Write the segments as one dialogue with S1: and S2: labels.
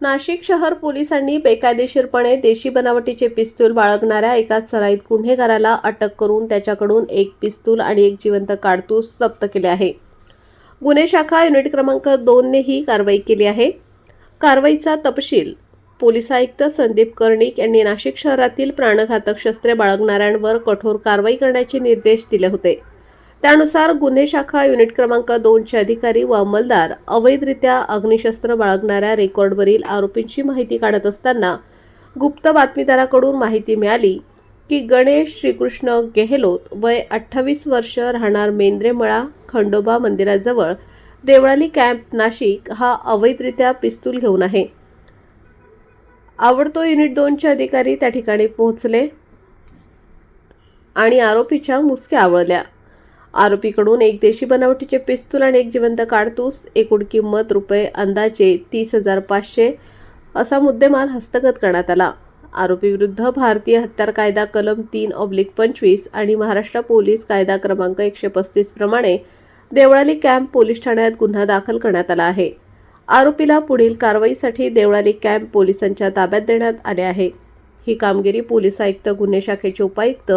S1: नाशिक शहर पोलिसांनी बेकायदेशीरपणे देशी बनावटीचे पिस्तूल बाळगणाऱ्या एका सराईत गुन्हेगाराला अटक करून त्याच्याकडून एक पिस्तूल आणि एक जिवंत काडतूस जप्त केले आहे. गुन्हे शाखा युनिट क्रमांक दोनने ही कारवाई केली आहे. कारवाईचा तपशील पोलीस आयुक्त संदीप कर्णिक यांनी नाशिक शहरातील प्राणघातक शस्त्रे बाळगणाऱ्यांवर कठोर कारवाई करण्याचे निर्देश दिले होते. त्यानुसार गुन्हे शाखा युनिट क्रमांक दोनचे अधिकारी व अंमलदार अवैधरित्या अग्निशस्त्र बाळगणाऱ्या रेकॉर्डवरील आरोपींची माहिती काढत असताना गुप्त बातमीदाराकडून माहिती मिळाली की गणेश श्रीकृष्ण गेहलोत वय अठ्ठावीस वर्ष राहणार मेंद्रेमळा खंडोबा मंदिराजवळ देवळाली कॅम्प नाशिक हा अवैधरित्या पिस्तूल घेऊन आहे. आवडतो युनिट दोनचे अधिकारी त्या ठिकाणी पोहोचले आणि आरोपीच्या मुसक्या आवळल्या. आरोपीकडून एक देशी बनावटीचे पिस्तूल आणि एक जिवंत काडतूस एकूण किंमत रुपये अंदाजे तीस हजार पाचशे असा मुद्देमाल हस्तगत करण्यात आला. आरोपीविरुद्ध भारतीय हत्यार कायदा कलम तीन ऑब्लिक पंचवीस आणि महाराष्ट्र पोलीस कायदा क्रमांक एकशे पस्तीस प्रमाणे देवळाली कॅम्प पोलीस ठाण्यात गुन्हा दाखल करण्यात आला आहे. आरोपीला पुढील कारवाईसाठी देवळाली कॅम्प पोलिसांच्या ताब्यात देण्यात आले आहे. ही कामगिरी पोलीस आयुक्त गुन्हे शाखेचे उपायुक्त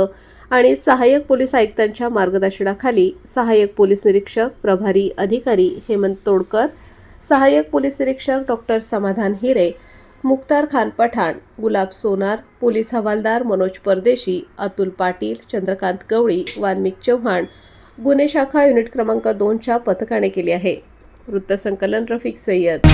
S1: आणि सहाय्यक पोलीस आयुक्तांच्या मार्गदर्शनाखाली सहाय्यक पोलीस निरीक्षक प्रभारी अधिकारी हेमंत तोडकर सहाय्यक पोलीस निरीक्षक डॉक्टर समाधान हिरे मुक्तार खान पठाण गुलाब सोनार पोलीस हवालदार मनोज परदेशी अतुल पाटील चंद्रकांत गवळी वाल्मिक चव्हाण गुन्हे शाखा युनिट क्रमांक दोनच्या पथकाने केली आहे. वृत्तसंकलन रफिक सय्यद